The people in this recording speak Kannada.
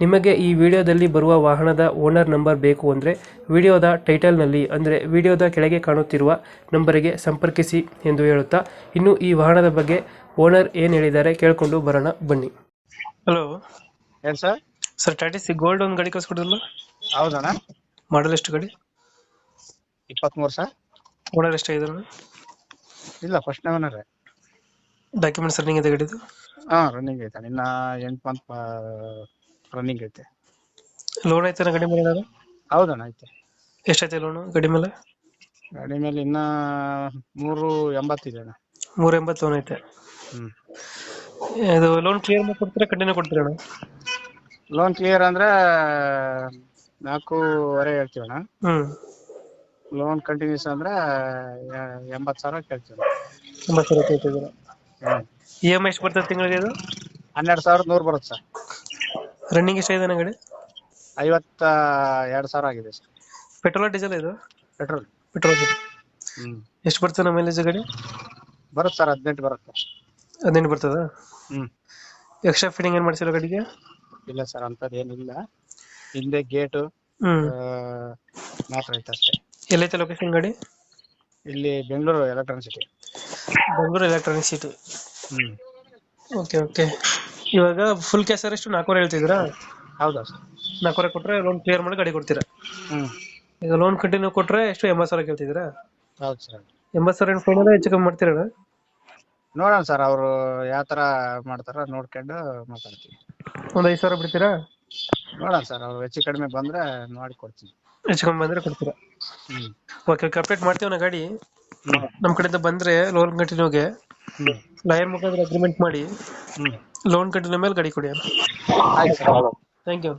ನಿಮಗೆ ಈ ವಿಡಿಯೋದಲ್ಲಿ ಬರುವ ವಾಹನದ ಓನರ್ ನಂಬರ್ ಬೇಕು ಅಂದರೆ ವಿಡಿಯೋದ ಟೈಟಲ್ನಲ್ಲಿ ಅಂದರೆ ವಿಡಿಯೋದ ಕೆಳಗೆ ಕಾಣುತ್ತಿರುವ ನಂಬರಿಗೆ ಸಂಪರ್ಕಿಸಿ ಎಂದು ಹೇಳುತ್ತಾ ಇನ್ನು ಈ ವಾಹನದ ಬಗ್ಗೆ ಓನರ್ ಏನು ಹೇಳಿದ್ದಾರೆ ಕೇಳಿಕೊಂಡು ಬರೋಣ ಬನ್ನಿ. ಹಲೋ ಏನು sir? Sir Tata Ace gold ಒಂದು ಗಾಡಿ ಕಳಿಸ್ಕೊಡಿಲ್ಲ ಹೌದಣ್ಣ. ಮಾಡಲ್ ಎಷ್ಟು ಗಾಡಿ? ಇಪ್ಪತ್ತ್ಮೂರು ಸರ್. ಓನರ್ ಎಷ್ಟಾಗಿದ್ದಾರೆ ಇಲ್ಲ ಫಸ್ಟ್ ಓನರ್ ಡಾಕ್ಯುಮೆಂಟ್ಸ್ ರನ್ನಿಂಗ್ ಇದೆ ಗಾಡಿದು? ಹಾಂ ರನ್ನಿಂಗ್ ಐತೆ ಇನ್ನ ಎಂಟು ಮಂತ್ ರನ್ನಿಂಗ್ ಐತೆ. ಲೋನ್ ಐತೆ ಗಾಡಿ ಮೇಲೆ? ಹೌದಣ್ಣ ಐತೆ. ಎಷ್ಟೈತೆ ಲೋನು ಗಾಡಿ ಮೇಲೆ? ಗಾಡಿ ಮೇಲೆ ಇನ್ನ ಮೂರು ಎಂಬತ್ತಿದೆ ಅಣ್ಣ. ಮೂರ ಎಂಬತ್ತು ಲೋನ್ ಐತೆ. ಹ್ಮ್. ಇದು ಲೋನ್ ಕ್ಲಿಯರ್ ಮಾಡಿ ಕೊಡ್ತೀರಾ ಕಂಟಿನ್ಯೂ ಕೊಡ್ತೀರಾ ಅಣ್ಣ? ಲೋನ್ ಕ್ಲಿಯರ್ ಅಂದ್ರೆ ನಾಲ್ಕೂವರೆ ಹೇಳ್ತೀವಿ ಅಣ್ಣ. ಹ್ಮ್. ಲೋನ್ ಕಂಟಿನ್ಯೂಸ್ ಅಂದ್ರೆ ಎಂಬತ್ತ್ ಸಾವಿರ ಕೇಳ್ತೀವಿ ಎಂಬತ್ತು ಸಾವಿರ ಕೇಳ್ತಿದ್ದೀರಾ? ಇ ಎಂ ಐ ಎಷ್ಟು ಬರ್ತದೆ ತಿಂಗಳಿಗೆ ಇದು ಹನ್ನೆರಡು ಸಾವಿರದ ನೂರು ಬರುತ್ತೆ ಸರ್. ರನ್ನಿಂಗ್ ಎಷ್ಟು ಅಣ್ಣ ಗಾಡಿ? ಐವತ್ತ ಎರಡು ಸಾವಿರ ಆಗಿದೆ ಸರ್. ಪೆಟ್ರೋಲ್ ಡೀಸೆಲ್ ಇದು? ಪೆಟ್ರೋಲ್ ಪೆಟ್ರೋಲ್ ಹ್ಮ್. ಎಷ್ಟು ಬರ್ತದೆ ನಮ್ಮ ಮೈಲೇಜ್ ಗಾಡಿ? ಬರುತ್ತೆ ಸರ್ ಹದಿನೆಂಟು ಬರುತ್ತೆ ಹದಿನೆಂಟು ಬರ್ತದ? ಹ್ಞೂ ಎಕ್ಸ್ಟ್ರಾ ಫಿಟ್ಟಿಂಗ್ ಏನು ಮಾಡಿಸಿಲ್ಲ ಗಾಡಿಗೆ? ಇಲ್ಲ ಸರ್ ಅಂಥದ್ದು ಏನಿಲ್ಲ. ಹಿಂದೆ ಗೇಟು ಹ್ಮ್. ಮಾತ್ರ ಐತೆ ಅಷ್ಟೇ. ಎಲ್ಲೈತೆ ಲೊಕೇಶನ್ ಗಾಡಿ? ಇಲ್ಲಿ Bengaluru electronic city Bengaluru electronic city ಹ್ಞೂ ಓಕೆ ಓಕೆ ಇವಾಗ ಫುಲ್ ಕ್ಯಾಶ್ ಎಷ್ಟು ನಾಲ್ಕೂವರೆ ಹೇಳ್ತಿದ್ದೀರಾ? ಹೌದಾ? ಸರ್ ನಾಲ್ಕೂವರೆ ಕೊಟ್ರೆ ಲೋನ್ ಕ್ಲಿಯರ್ ಮಾಡಿ ಗಾಡಿ ಕೊಡ್ತೀರಾ? ಹ್ಮ್. ಈಗ ಲೋನ್ ಕಂಟಿನ್ಯೂ ಕೊಟ್ರೆ ಎಷ್ಟು? ಎಂಬತ್ತು ಸಾವಿರ ಕೇಳ್ತಿದ್ದೀರಾ ಹೌದು ಸರ್. ಎಂಬತ್ತು ಸಾವಿರ ಫೈನಲ್ ಹೆಚ್ಚು ಕಮ್ಮಿ ಮಾಡ್ತೀರಾ ನೋಡೋಣ ಸರ್ ಅವರು ಯಾವ ತರ ಮಾಡ್ತಾರ ನೋಡ್ಕೊಂಡು ಮಾತಾಡ್ತೀವಿ. ಒಂದು ಐದು ಸಾವಿರ ಬಿಡ್ತೀರಾ? ನೋಡೋಣ ಸರ್ ಅವ್ರು ಹೆಚ್ಚು ಕಡಿಮೆ ಬಂದ್ರೆ ಮಾಡಿ ಕೊಡ್ತೀನಿ. ಹೆಚ್ಚು ಕಮ್ಮಿ ಬಂದ್ರೆ ಕೊಡ್ತೀರಾ? ಓಕೆ ಓಕೆ ಅಪ್ಡೇಟ್ ಮಾಡ್ತೀವಿ ನಾ ಗಾಡಿ. ನಮ್ಮ ಕಡೆಯಿಂದ ಬಂದ್ರೆ ಲೋನ್ ಕಂಟಿನ್ಯೂಗೆ ಲಾಯರ್ ಮುಖಾಂತರ ಅಗ್ರಿಮೆಂಟ್ ಮಾಡಿ. ಲೋನ್ ಕಂಟಿನ್ಯೂ ಮೇಲೆ ಗಾಡಿ ಕೊಡಿ ಆಯ್ತು ಸರ್ ಥ್ಯಾಂಕ್ ಯು